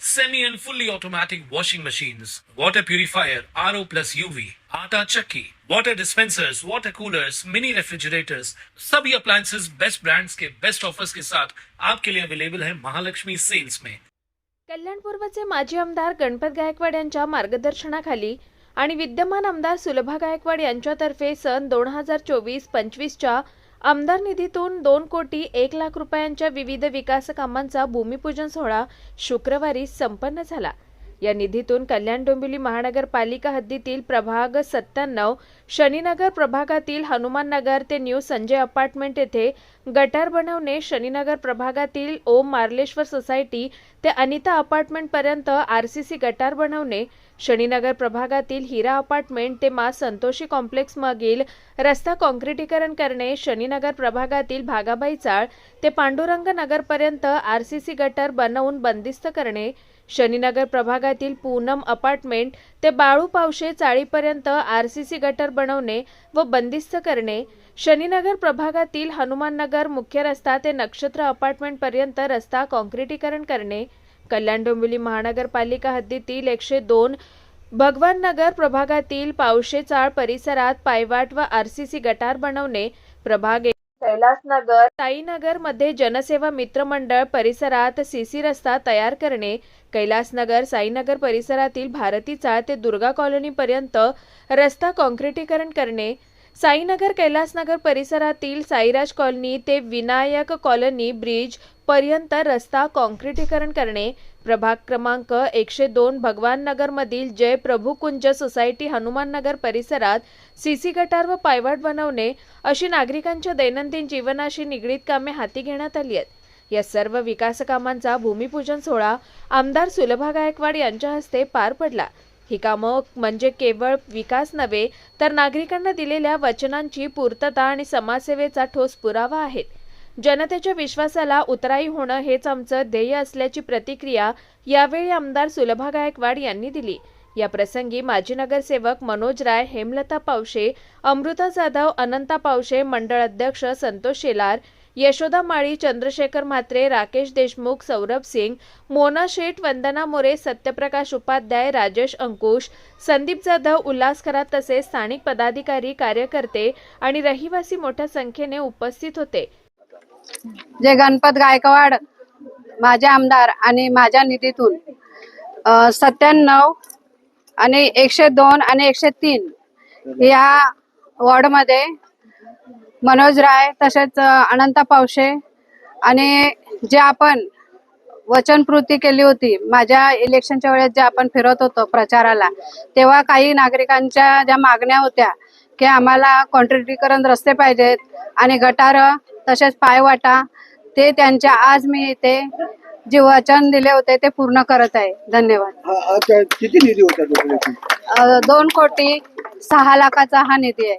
semi and fully automatic washing machines, water purifier, RO plus UV, आटा चक्की, water dispensers, water coolers, mini refrigerators, सभी appliances best brands के best offers के साथ आपके लिए अवेलेबल है महालक्ष्मी सेल्स में कल्याण पूर्वचे माजी आमदार गणपत गायकवाड यांच्या मार्गदर्शनाखाली आणि विद्यमान आमदार सुलभा गायकवाड यांच्यातर्फे सन दोन हजार चोवीस पंचवीसच्या आमदार निधीतून दोन कोटी एक लाख रुपयांच्या विविध विकास कामांचा भूमिपूजन सोहळा शुक्रवारी संपन्न झाला. या निधीतून कल्याण डोंबिवली महानगरपालिका हद्दीतील प्रभाग सत्त्याण्णव शनीनगर प्रभागातील हनुमान नगर ते न्यू संजय अपार्टमेंट येथे गटार बनवणे शनीनगर प्रभागातील ओम मार्लेश्वर सोसायटी ते अनिता अपार्टमेंटपर्यंत आर सी सी गटार बनवणे शनीनगर प्रभागातील हिरा अपार्टमेंट ते मा संतोषी कॉम्प्लेक्स मागील रस्ता काँक्रिटीकरण करणे शनीनगर प्रभागातील भागाबाई चाळ ते पांडुरंग नगरपर्यंत आरसीसी गटर बनवून बंदिस्त करणे शनीनगर प्रभागातील पूनम अपार्टमेंट ते बाळू पावशे चाळीपर्यंत आरसीसी गटर बनवणे व बंदिस्त करणे शनीनगर प्रभागातील हनुमाननगर मुख्य रस्ता ते नक्षत्र अपार्टमेंटपर्यंत रस्ता काँक्रिटीकरण करणे कल्याण डोंबिवली महानगरपालिका हद्दीतील एकशे दोन भगवान नगर प्रभागातील पावशे चाळ परिसरात पायवाट व आरसीसी गटार बनवणे प्रभाग. कैलासनगर साईनगरमध्ये जनसेवा मित्र मंडळ परिसरात सीसी रस्ता तयार करणे कैलासनगर साईनगर परिसरातील भारती चाळ ते दुर्गा कॉलनीपर्यंत रस्ता काँक्रिटीकरण करणे साईनगर कैलासनगर परिसरातील साईराज कॉलनी ते विनायक कॉलनी ब्रिज पर्यंत रस्ता काँक्रिटीकरण करणे. प्रभाग क्रमांक एकशे दोन भगवान नगरमधील जय प्रभूकुंज सोसायटी हनुमान नगर परिसरात सीसी गटार व पायवाट बनवणे अशी नागरिकांच्या दैनंदिन जीवनाशी निगडीत कामे हाती घेण्यात आली आहेत. या सर्व विकास कामांचा भूमिपूजन सोहळा आमदार सुलभा गायकवाड यांच्या हस्ते पार पडला. ही कामं म्हणजे केवळ विकास नव्हे तर नागरिकांना दिलेल्या वचनांची पूर्तता आणि समाजसेवेचा ठोस पुरावा आहेत. जनतेच्या विश्वासाला उतराई होणं हेच आमचं ध्येय असल्याची प्रतिक्रिया यावेळी आमदार सुलभा गायकवाड यांनी दिली. या प्रसंगी माजी नगरसेवक मनोज राय हेमलता पावशे अमृता जाधव अनंता पावशे मंडळ अध्यक्ष संतोष शेलार यशोदा माळी चंद्रशेखर म्हात्रे राकेश देशमुख सौरभ सिंग मोना शेठ वंदना मोरे सत्यप्रकाश उपाध्याय राजेश अंकुश संदीप जाधव उल्हास खरात तसेच स्थानिक पदाधिकारी कार्यकर्ते आणि रहिवासी मोठ्या संख्येने उपस्थित होते. जे गणपत गायकवाड माझे आमदार आणि माझ्या निधीतून सत्त्याण्णव आणि एकशे दोन आणि एकशे तीन या वॉर्डमध्ये मनोज राय तसेच अनंता पावशे आणि जे आपण वचनपूर्ती केली होती माझ्या इलेक्शनच्या वेळेस जे आपण फिरत होतो प्रचाराला तेव्हा काही नागरिकांच्या ज्या मागण्या होत्या की आम्हाला कॉन्ट्रिटीकरण रस्ते पाहिजेत आणि गटार तसेच पायवाटा ते त्यांच्या आज मी इथे जे वचन दिले होते ते पूर्ण करत आहे. धन्यवाद. किती निधी होता दोन कोटी सहा लाखाचा हा निधी आहे.